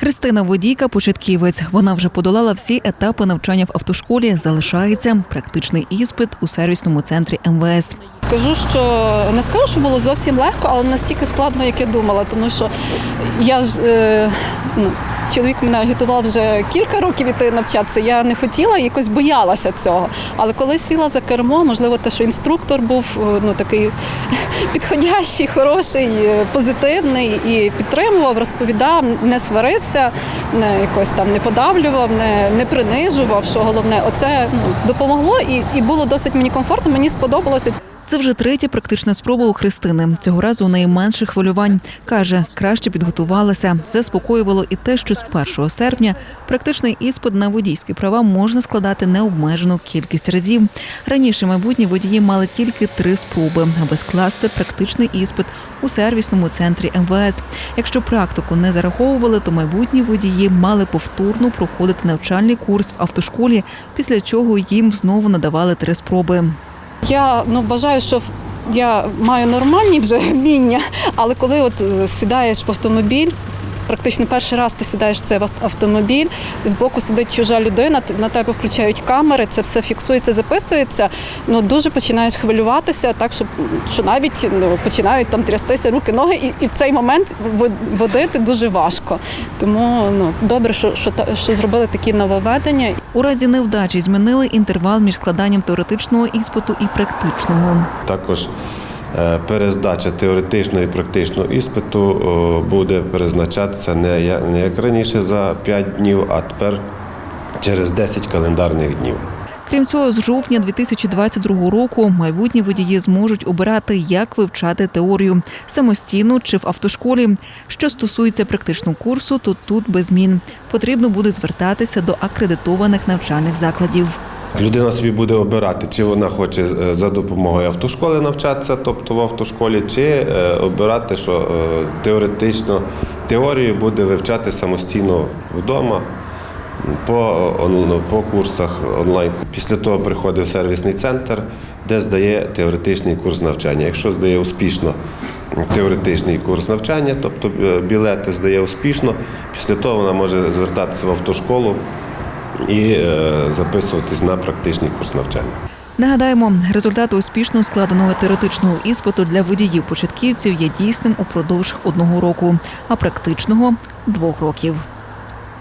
Христина водійка початківець. Вона вже подолала всі етапи навчання в автошколі. Залишається практичний іспит у сервісному центрі МВС. Скажу, що не скажу, що було зовсім легко, але настільки складно, як я думала, тому що я ж е, ну, чоловік мене агітував вже кілька років іти навчатися. Я не хотіла, якось боялася цього. Але коли сіла за кермо, можливо, те, що інструктор був е, ну такий підходящий, хороший, е, позитивний і підтримував, розповідав, не сварився, не якось там не подавлював, не, не принижував. Що головне, оце ну, допомогло і, і було досить мені комфортно. Мені сподобалося. Це вже третя практична спроба у Христини. Цього разу у неї менше хвилювань. Каже, краще підготувалася. Заспокоювало і те, що з 1 серпня практичний іспит на водійські права можна складати необмежену кількість разів. Раніше майбутні водії мали тільки три спроби, аби скласти практичний іспит у сервісному центрі МВС. Якщо практику не зараховували, то майбутні водії мали повторно проходити навчальний курс в автошколі, після чого їм знову надавали три спроби. Я ну вважаю, що я маю нормальні вже вміння, але коли от е, сідаєш в автомобіль. Практично перший раз ти сідаєш в цей автомобіль, збоку сидить чужа людина, на тебе включають камери, це все фіксується, записується. Ну дуже починаєш хвилюватися, так що, що навіть ну, починають там трястися руки, ноги, і, і в цей момент водити дуже важко. Тому ну добре, що, що, що зробили такі нововведення. У разі невдачі змінили інтервал між складанням теоретичного іспиту і практичного. Також перездача теоретичного і практичного іспиту буде призначатися не як раніше за 5 днів, а тепер через 10 календарних днів. Крім цього, з жовтня 2022 року майбутні водії зможуть обирати, як вивчати теорію самостійно чи в автошколі. Що стосується практичного курсу, то тут без змін потрібно буде звертатися до акредитованих навчальних закладів. Людина собі буде обирати, чи вона хоче е, за допомогою автошколи навчатися, тобто в автошколі, чи е, обирати, що е, теоретично теорію буде вивчати самостійно вдома по, по курсах онлайн. Після того приходить в сервісний центр, де здає теоретичний курс навчання. Якщо здає успішно теоретичний курс навчання, тобто білети здає успішно, після того вона може звертатися в автошколу і е, записуватись на практичний курс навчання. Нагадаємо, результати успішно складеного теоретичного іспиту для водіїв-початківців є дійсним упродовж одного року, а практичного двох років.